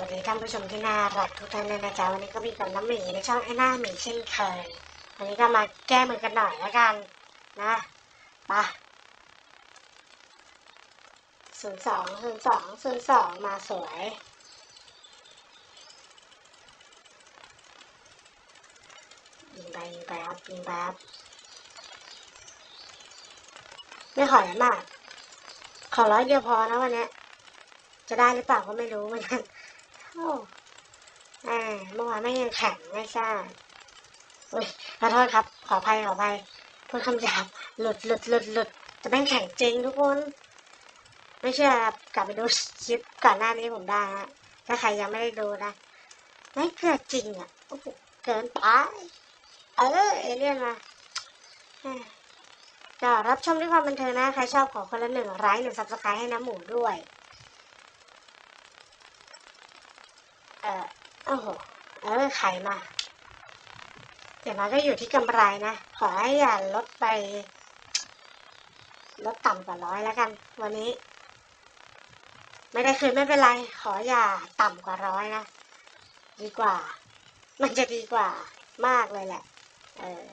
วัสดีท่านผู้ชมที่น่ารักทุกท่านเลยนะจ๊ะวันนี้ก็มีกับน้ำหมีในช่องไอ้หน้าหมีเช่นเคย วันนี้ก็มาแก้มือกันหน่อยแล้วกันนะไปศูนย์สองศูนย์สองศูนย์สองมาสวยยิงไปยิงไปครับยิงไปครับไม่ขออะไรมากขอร้อยเดียวพอนะวันนี้จะได้หรือเปล่าก็ไม่รู้เหมือนกัน อ้อ่าเมื่อวานไม่ยังแข็งไม่ใช่อุ้ยขอโทษครับ ขออภัยขออภัยพูดคำหยาบหลุดหลุดหลุดหลุดจะแม่งแข็งจริงทุกคน ไม่เชื่อครับกลับไปดูคลิปก่อนหน้านี้ผมได้ฮะถ้าใครยังไม่ได้ดูนะไม่เกิดจริงอะโอ้โหเกินไปเออเอเลี่ยนมาก็รับชมด้วยความบันเทิงนะ ใครชอบขอคนละหนึ่งไลค์หนึ่งซับสไครต์ให้น้ำหมูด้วย เออโอ้โหเออไข่มาเดี๋ยวมันก็อยู่ที่กำไรนะ ขอให้อย่าลดไป ลดต่ำกว่าร้อยแล้วกัน วันนี้ ไม่ได้คืนไม่เป็นไร ขออย่าต่ำกว่าร้อยนะ ดีกว่า มันจะดีกว่ามากเลยแหละ เออ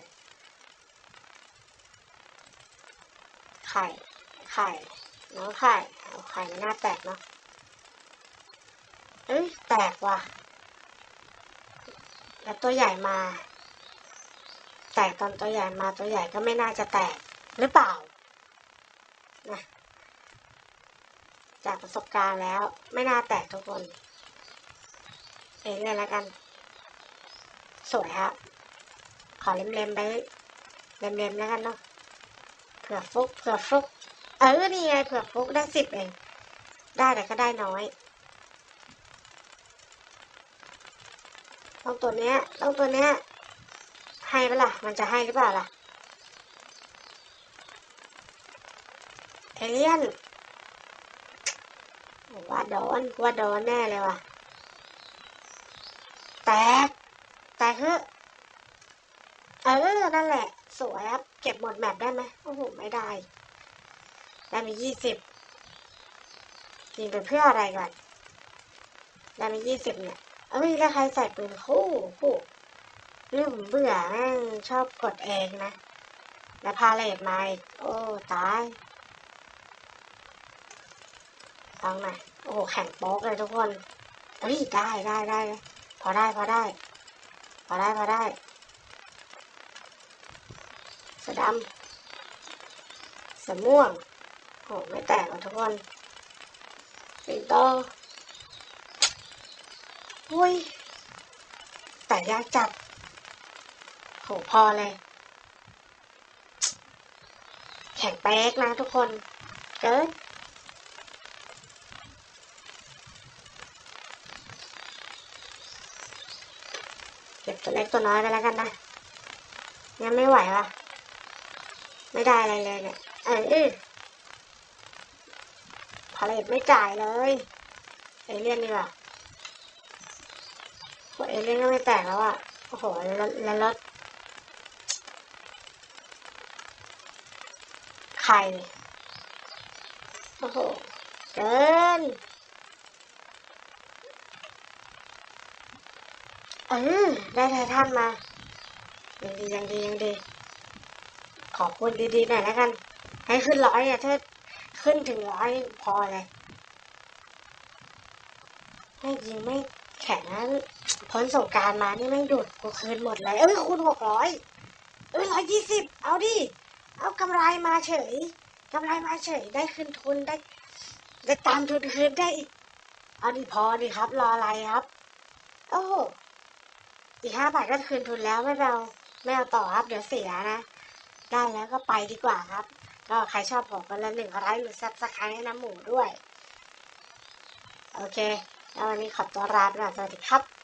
ไข่ไข่น้องไข่เอาไข่ไม่น่าแตกเนาะ เอ้ยแตกว่ะ แล้วตัวใหญ่มา แตกตอนตัวใหญ่มาตัวใหญ่ก็ไม่น่าจะแตกหรือเปล่านะจากประสบการณ์แล้วไม่น่าแตกทุกคน เองเลยแล้วกัน สวยครับขอเล็มๆไปเล็มๆแล้วกันเนาะเผื่อฟุกเผื่อฟุก เออนี่ไงเผื่อฟุกได้สิบเอง ได้แต่ก็ได้น้อย ต้องตัวเนี้ย ต้องตัวเนี้ย ให้ปะล่ะ มันจะให้หรือเปล่าล่ะ เอเลี่ยน ว่าโดน ว่าโดนแน่เลยว่ะ แตก แตกเฮ้เออ นั่นแหละ สวยครับ เก็บหมดแมปได้ไหมโอ้โห ไม่ได้ ได้มียี่สิบยิงไปเพื่ออะไรก่อน ได้มียี่สิบเนี่ย เอ้ยแล้วใครใส่ปืนคู่คู่เรื่องผมเบื่อแม่งชอบกดเองนะ แล้วพาเลทมาอีก โอ้ ตายลองหน่อยโอ้ แข่งโป๊กเลยทุกคนเอ้ยได้ได้ได้ พอได้พอได้ พอได้พอได้สดำสม่วงโอ้ไม่แตกหรอทุกคนสิงโต อุ้ย แต่ยากจัด โหพอเลย แข่งแป๊กนะทุกคน เกินเก็บตัวเล็กตัวน้อยไปแล้วกันนะยังไม่ไหววะไม่ได้อะไรเลยเนี่ย เอออื้อพาเลตไม่จ่ายเลยเอเลี่ยนดีกว่า เอเลี่ยนก็ไม่แตกแล้วอะ โอ้โห แล้วรถไข่โอ้โห เกินเออได้ไททันมา ยังดี ยังดี ยังดี ขอบคุณดีๆหน่อยแล้วกัน ให้ขึ้นร้อยอะถ้าขึ้นถึงร้อยพอเลย ให้ยิงไม่แข็งนะ พ้นสงการมานี่ไม่ดูดกูคืนหมดเลย เอ้ยคูณหกร้อยเอ้ยร้อยยี่สิบเอาดิ เอากำไรมาเฉยกำไรมาเฉยได้คืนทุนได้ ได้ตามทุนคืนได้อีกเอาดิพอดิครับ รออะไรครับ โอ้โหอีกห้าบาทก็คืนทุนแล้วไม่เอาไม่เอาต่อครับ เดี๋ยวเสียนะได้แล้วก็ไปดีกว่าครับ ก็ใครชอบผมกันละหนึ่งไลค์หรือซับสไครต์ให้น้ำหมูด้วย โอเค แล้ววันนี้ขอตัวลาไปก่อนสวัสดีครับ